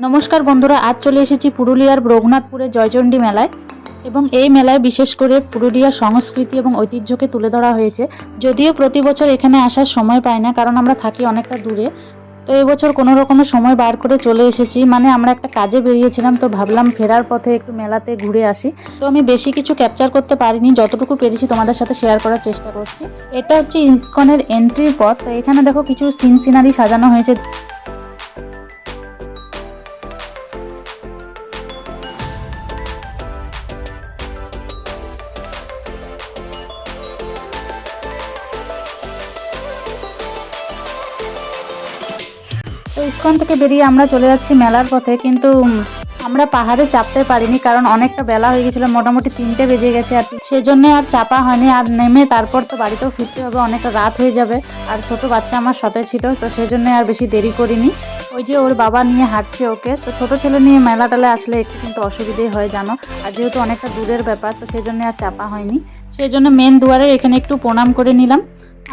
নমস্কার বন্ধুরা, আজ চলে এসেছি পুরুলিয়ার রঘুনাথপুরের জয়চণ্ডী মেলায় এবং এই মেলায় বিশেষ করে পুরুলিয়ার সংস্কৃতি এবং ঐতিহ্যকে তুলে ধরা হয়েছে। যদিও প্রতি বছর এখানে আসার সময় পাই না, কারণ আমরা থাকি অনেকটা দূরে। তো এবছর কোনো রকমের সময় বার করে চলে এসেছি মানে আমরা একটা কাজে বেরিয়েছিলাম, তো ভাবলাম ফেরার পথে একটু মেলাতে ঘুরে আসি। তো আমি বেশি কিছু ক্যাপচার করতে পারিনি, যতটুকু পেরেছি তোমাদের সাথে শেয়ার করার চেষ্টা করছি। এটা হচ্ছে ইসকনের এন্ট্রির পথ, তো এখানে দেখো কিছু সিন সিনারি সাজানো হয়েছে। তো ইস্কন থেকে বেরিয়ে আমরা চলে যাচ্ছি মেলার পথে, কিন্তু আমরা পাহাড়ে চাপতে পারিনি কারণ অনেকটা বেলা হয়ে গেছিল, মোটামুটি তিনটে বেজে গেছে আর। সেজন্য আর চাপা হয়নি, আর নেমে তারপর তো বাড়িতেও ফিরতে হবে, অনেকটা রাত হয়ে যাবে। আর ছোট বাচ্চা আমার সাথে ছিল, তো সেজন্য আর বেশি দেরি করিনি। ওই যে ওর বাবা নিয়ে হাঁটছে ওকে, তো ছোট ছেলে নিয়ে মেলা টেলা আসলে একটু কিন্তু অসুবিধেই হয়, জানো। আর যেহেতু অনেকটা দূরের ব্যাপার, তো সেজন্য আর চাপা হয়নি। সেই জন্য মেন দুয়ারে এখানে একটু প্রণাম করে নিলাম।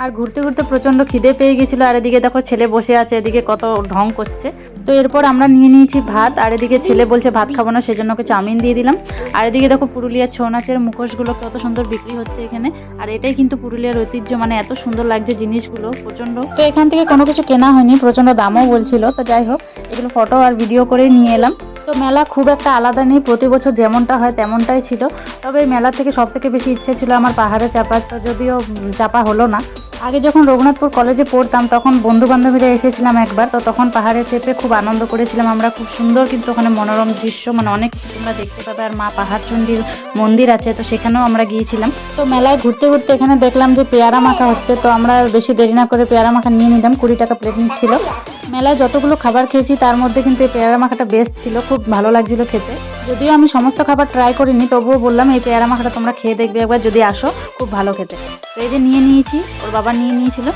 আর ঘুরতে ঘুরতে প্রচণ্ড খিদে পেয়ে গেছিল, আর এদিকে দেখো ছেলে বসে আছে, এদিকে কত ঢং করছে। তো এরপর আমরা নিয়ে নিয়েছি ভাত, আর এদিকে ছেলে বলছে ভাত খাব না, সেজন্য ওকে চাউমিন দিয়ে দিলাম। আর এদিকে দেখো পুরুলিয়ার ছৌ নাচের মুখোশগুলো কত সুন্দর বিক্রি হচ্ছে এখানে। আর এটাই কিন্তু পুরুলিয়ার ঐতিহ্য মানে এত সুন্দর লাগছে জিনিসগুলো প্রচণ্ড তো এখান থেকে কোনো কিছু কেনা হয়নি প্রচণ্ড দামও বলছিল, তো যাই হোক, এগুলো ফটো আর ভিডিও করে নিয়ে এলাম। তো মেলা খুব একটা আলাদা নেই, প্রতি বছর যেমনটা হয় তেমনটাই ছিল। তবে মেলা থেকে সব থেকে বেশি ইচ্ছে ছিল আমার পাহাড়ে চাপার, তো যদিও চাপা হলো না। আগে যখন রঘুনাথপুর কলেজে পড়তাম, তখন বন্ধু বান্ধবীরা এসেছিলাম একবার, তো তখন পাহাড়ে চেপে খুব আনন্দ করেছিলাম আমরা। খুব সুন্দর কিন্তু ওখানে মনোরম দৃশ্য মানে অনেক কিছু তোমরা দেখতে পাবে। আর মা পাহাড়চণ্ডীর মন্দির আছে, তো সেখানেও আমরা গিয়েছিলাম। তো মেলায় ঘুরতে ঘুরতে এখানে দেখলাম যে পেয়ারা মাখা হচ্ছে, তো আমরা বেশি দেরি না করে পেয়ারা মাখা নিয়ে নিলাম। কুড়ি টাকা প্লেট নিচ্ছিল। মেলায় যতগুলো খাবার খেয়েছি, তার মধ্যে কিন্তু এই পেয়ারা মাখাটা বেস্ট ছিল, খুব ভালো লাগছিল খেতে। যদিও আমি সমস্ত খাবার ট্রাই করিনি, তবুও বললাম এই পেয়ারা মাখাটা তোমরা খেয়ে দেখবে একবার, যদি আসো, খুব ভালো খেতে। তো এই যে নিয়ে নিয়েছি, ওর বাবা নিয়ে নিয়েছিল।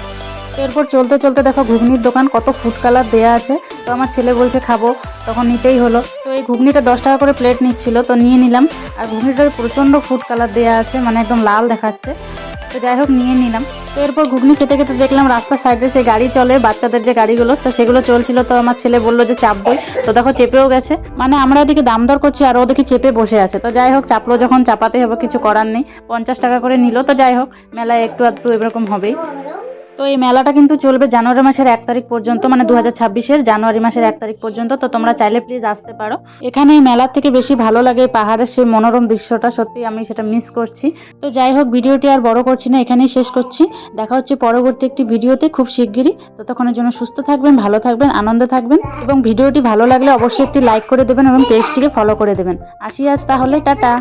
তো এরপর চলতে চলতে দেখো ঘুগনির দোকান, কত ফুড কালার দেয়া আছে। তো আমার ছেলে বলছে, খাব। তখন নিতেই হলো। তো এই ঘুগনিটা দশ টাকা করে প্লেট নিচ্ছিল, তো নিয়ে নিলাম। আর ঘুগনিটার প্রচণ্ড ফুড কালার দেয়া আছে মানে একদম লাল দেখাচ্ছে। তো যাই হোক, নিয়ে নিলাম। তো এরপর ঘুগনি খেতে খেতে দেখলাম রাস্তার সাইডে সে গাড়ি চলে, বাচ্চাদের যে গাড়িগুলো, তো সেগুলো চলছিল, তো আমার ছেলে বলল যে চাপবই তো দেখো চেপেও গেছে। মানে আমরা এদিকে দাম দর করছি, আর ও দেখি চেপে বসে আছে। তো যাই হোক, চাপলো যখন, চাপাতে হবে, কিছু করার নেই। পঞ্চাশ টাকা করে নিল, তো যাই হোক, মেলায় একটু আধটু এরকম হবেই। তো এই মেলাটা কিন্তু চলবে জানুয়ারি মাসের এক তারিখ পর্যন্ত মানে দু হাজার জানুয়ারি মাসের এক তারিখ পর্যন্ত, তো তোমরা চাইলে প্লিজ আসতে পারো। এখানে এই মেলার থেকে বেশি ভালো লাগে পাহাড়ের সেই মনোরম দৃশ্যটা, সত্যি আমি সেটা মিস করছি। তো যাই হোক, ভিডিওটি আর বড় করছি না, এখানেই শেষ করছি। দেখা হচ্ছে পরবর্তী একটি ভিডিওতে খুব শিগগিরই। ততক্ষণের জন্য সুস্থ থাকবেন, ভালো থাকবেন, আনন্দে থাকবেন এবং ভিডিওটি ভালো লাগলে অবশ্যই একটি লাইক করে দেবেন এবং পেজটিকে ফলো করে দেবেন। আসি আজ তাহলে, টাটা।